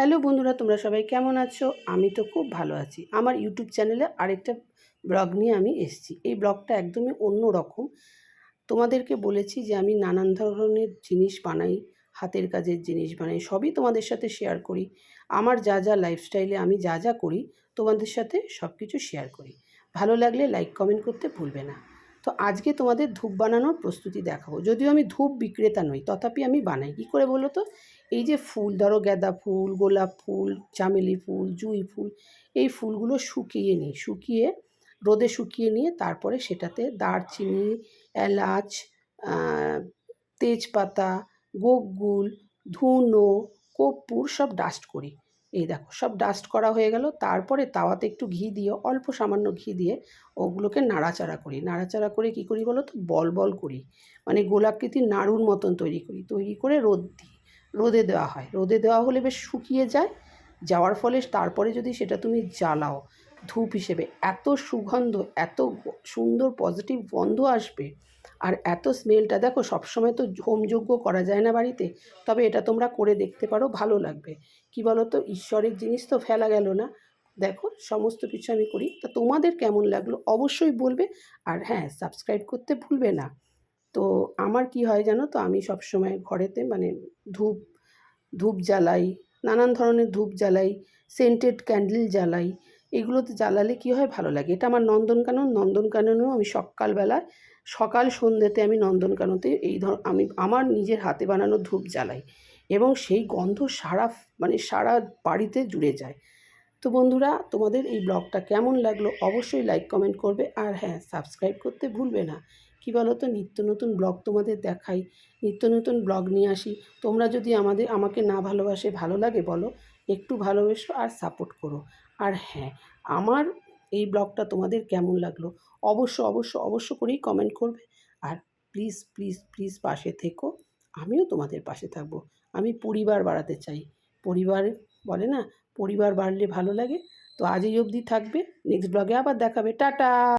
Hello বন্ধুরা, তোমরা সবাই কেমন আছো? আমি তো খুব ভালো আছি। আমার ইউটিউব চ্যানেলে আরেকটা ব্লগ নিয়ে আমি এসেছি। এই ব্লগটা একদমই অন্য রকম। তোমাদেরকে বলেছি যে আমি নানান ধরনের জিনিস বানাই, হাতের কাজের জিনিস বানাই, সবই তোমাদের সাথে শেয়ার করি। আমার যা যা লাইফস্টাইলে আমি যা যা করি, তোমাদের সাথে সব কিছু শেয়ার করি। ভালো লাগলে লাইক কমেন্ট করতে ভুলবে না। তো আজকে তোমাদের ধূপ বানানোর প্রস্তুতি দেখাবো। যদিও আমি ধূপ বিক্রেতা নই, তথাপি আমি বানাই। কী করে বলো তো? এই যে ফুল, ধরো গাঁদা ফুল, গোলাপ ফুল, চামেলি ফুল, জুঁই ফুল, এই ফুলগুলো শুকিয়ে নিই। শুকিয়ে, রোদে শুকিয়ে নিয়ে তারপরে সেটাতে দারচিনি, এলাচ তেজপাতা, গোগুল, ধুনো, কর্পূর সব ডাস্ট করি। এই দেখো, সব ডাস্ট করা হয়ে গেল। তারপরে তাওয়াতে একটু ঘি দিয়ে, অল্প সামান্য ঘি দিয়ে ওগুলোকে নাড়াচাড়া করি। নাড়াচাড়া করে কি করি বলো তো? বল বল করি। মানে গোলাকৃতির নাড়ুর মতন তৈরি করি। তৈরি করে রোদ দিই। রোদে দেওয়া হয়। রোদে দেওয়া হলে বেশ শুকিয়ে যায়। যাওয়ার ফলে তারপরে যদি সেটা তুমি জ্বালাও ধূপ হিসেবে। এত সুগন্ধ, এত সুন্দর পজিটিভ গন্ধ আসবে আর এত স্মেলটা দেখো, সবসময় তো হোমযজ্ঞ করা যায় না বাড়িতে। তবে এটা তোমরা করে দেখতে পারো, ভালো লাগবে। কি বলো তো ঈশ্বরের জিনিস তো ফেলা গেল না। দেখো, সমস্ত কিছু আমি করি। তা তোমাদের কেমন লাগল? অবশ্যই বলবে। আর হ্যাঁ সাবস্ক্রাইব করতে ভুলবে না। তো আমার কি হয় জানো তো? আমি সবসময় ঘরেতে মানে ধূপ ধূপ জ্বালাই, নানান ধরনের ধূপ জ্বালাই সেন্টেড ক্যান্ডেল জ্বালাই এগুলোতে জ্বালালে কী হয়? ভালো লাগে। এটা আমার নন্দনকানন নন্দনকাননেও আমি সকালবেলা সকাল সন্ধ্যেতে আমি নন্দনকানতে এই ধর, আমি আমার নিজের হাতে বানানো ধূপ জ্বালাই এবং সেই গন্ধ সারা মানে সারা বাড়িতে জুড়ে যায়। তো বন্ধুরা, তোমাদের এই ব্লগটা কেমন লাগল? অবশ্যই লাইক কমেন্ট করবে। আর হ্যাঁ সাবস্ক্রাইব করতে ভুলবে না। কী বলো তো নিত্য নতুন ব্লগ তোমাদের দেখাই। নিত্য নতুন ব্লগ নিয়ে আসি। তোমরা যদি আমাদের, আমাকে না ভালোবাসে, ভালো লাগে বলো, একটু ভালোবেসো আর সাপোর্ট করো। আর হ্যাঁ আমার এই ব্লগটা তোমাদের কেমন লাগল? অবশ্য অবশ্য অবশ্য করেই কমেন্ট করবে। আর প্লিজ প্লিজ প্লিজ পাশে থেকো। আমিও তোমাদের পাশে থাকব। আমি পরিবার বাড়াতে চাই। পরিবার বলে না, পরিবার বাড়লে ভালো লাগে। তো আজ এই অবধি থাকবে। নেক্সট ব্লগে আবার দেখাবে। টাটা!